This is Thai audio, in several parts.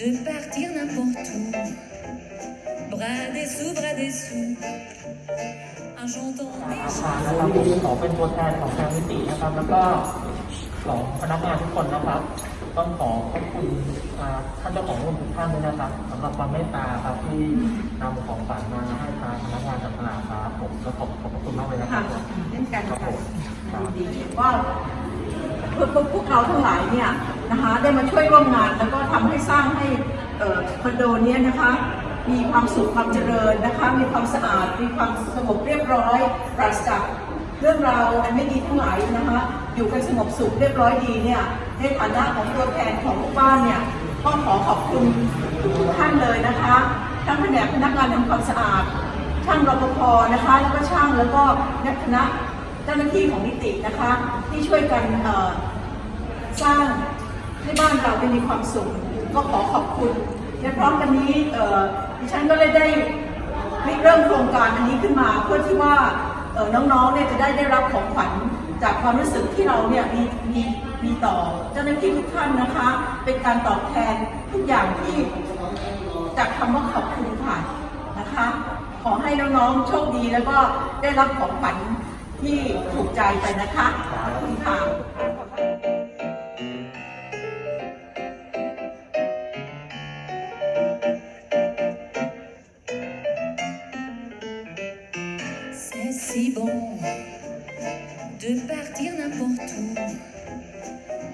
de partir n'importe où. Bras dessous, bras dessous, en chantant des อาคาร chansons. นะครับที่ขอเป็นตัวแทนของทางนิตินะครับ แล้วก็ของพนักงานทุกคนนะครับ ต้องขอขอบคุณอ่าท่านเจ้าของร่วมทุกท่านด้วยนะครับสำหรับความเมตตาครับที่นำของฝากมาให้ทางพนักงานจัดตลาดครับผมก็ขอบขอบพระคุณมากเลยนะคค่ะรับเช่นกันครับค่ะผมครับดีว่าพวกพวกเราทั้งหลายเนี่ย นะคะได้มาช่วยร่วมงานแล้วก็ทำให้สร้างให้คอนโดนี้นะคะมีความสุขความเจริญนะคะ มีความสะอาด มีความสงบเรียบร้อยปราศจากเรื่องราวอันไม่ดีทั้งหลายนะคะ อยู่กันสงบสุขเรียบร้อยดีเนี่ยในฐานะของตัวแทนของลูกบ้านเนี่ยก็ขอขอบคุณทุกท่านเลยนะคะ ทั้งแผนกพนักงานทำความสะอาด ช่างรปภนะคะ แล้วก็ช่างแล้วก็นักคณะเจ้าหน้าที่ของนิตินะคะ ที่ช่วยกันสร้าง ให้บ้านเราได้มีความสุขก็ขอขอบคุณและพร้อมกันนี้ดิฉันก็เลยได้เริ่มโครงการอันนี้ขึ้นมาเพื่อที่ว่าน้องๆเนี่ยจะได้ได้รับของขวัญจากความรู้สึกที่เราเนี่ยมีมีมีต่อเจ้าหน้าที่ทุกท่านนะคะ เป็นการตอบแทนทุกอย่างที่จากคำว่าขอบคุณค่ะนะคะ ขอให้น้องๆโชคดีแล้วก็ได้รับของขวัญที่ถูกใจไปนะคะขอบคุณค่ะ de partir n'importe où.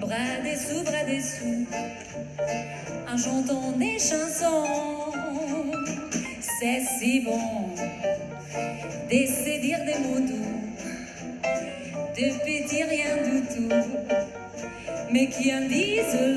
Bras dessous, bras dessous, en chantant des chansons. C'est si bon d'essayer dire des mots doux, de petit rien du tout, mais qui en disent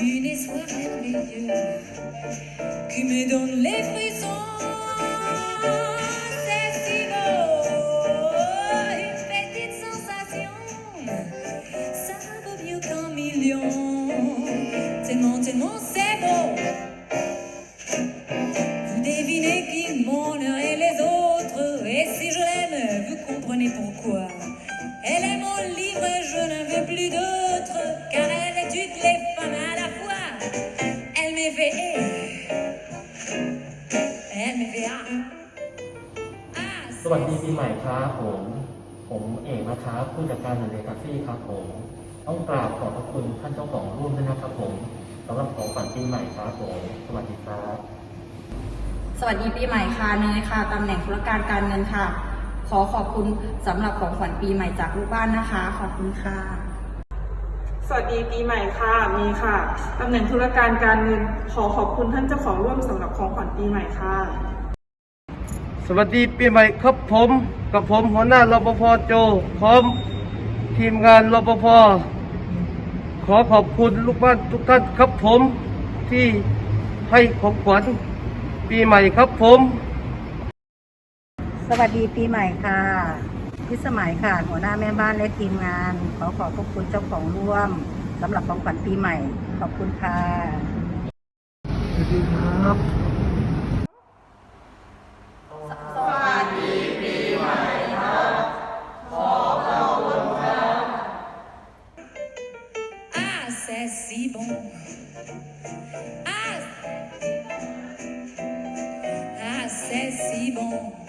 une espoir merveilleux qui me donne les frissons. C'est si beau, une petite sensation. Ça vaut mieux qu'un million. Tellement, tellement c'est beau. Vous devinez qui mon et les autres. Et si je l'aime, vous comprenez pourquoi. Elle me fait. Ah, ah, สวัสดีปีใหม่ครับผม ผมเอกนะครับผู้จัดการหนึ่งเดคาซี่ครับผม ต้องกราบขอบพระคุณท่านเจ้าของร่วมด้วยนะครับผมสำหรับของขวัญปีใหม่ครับผมสวัสดีครับ สวัสดีปีใหม่ค่ะเนยค่ะตำแหน่งธุรการการเงินค่ะ ขอขอบคุณสำหรับของขวัญปีใหม่จากลูกบ้านนะคะ ขอบคุณค่ะ สวัสดีปีใหม่ค่ะ มีค่ะตำแหน่งธุรการการเงินขอขอบคุณท่านเจ้าของร่วมสำหรับของขวัญปีใหม่ค่ะ สวัสดีปีใหม่ครับผมกับผมหัวหน้ารปภโจพร้อมทีมงานรปภขอขอบคุณลูกบ้านทุกท่านครับผมที่ให้ของขวัญปีใหม่ครับผม สวัสดีปีใหม่ค่ะพิสมัยค่ะ หัวหน้าแม่บ้านและทีมงาน ขอขอบพระคุณเจ้าของร่วมสำหรับของขวัญปีใหม่ ขอบคุณค่ะสวัสดีครับ Ah, ah, c'est si bon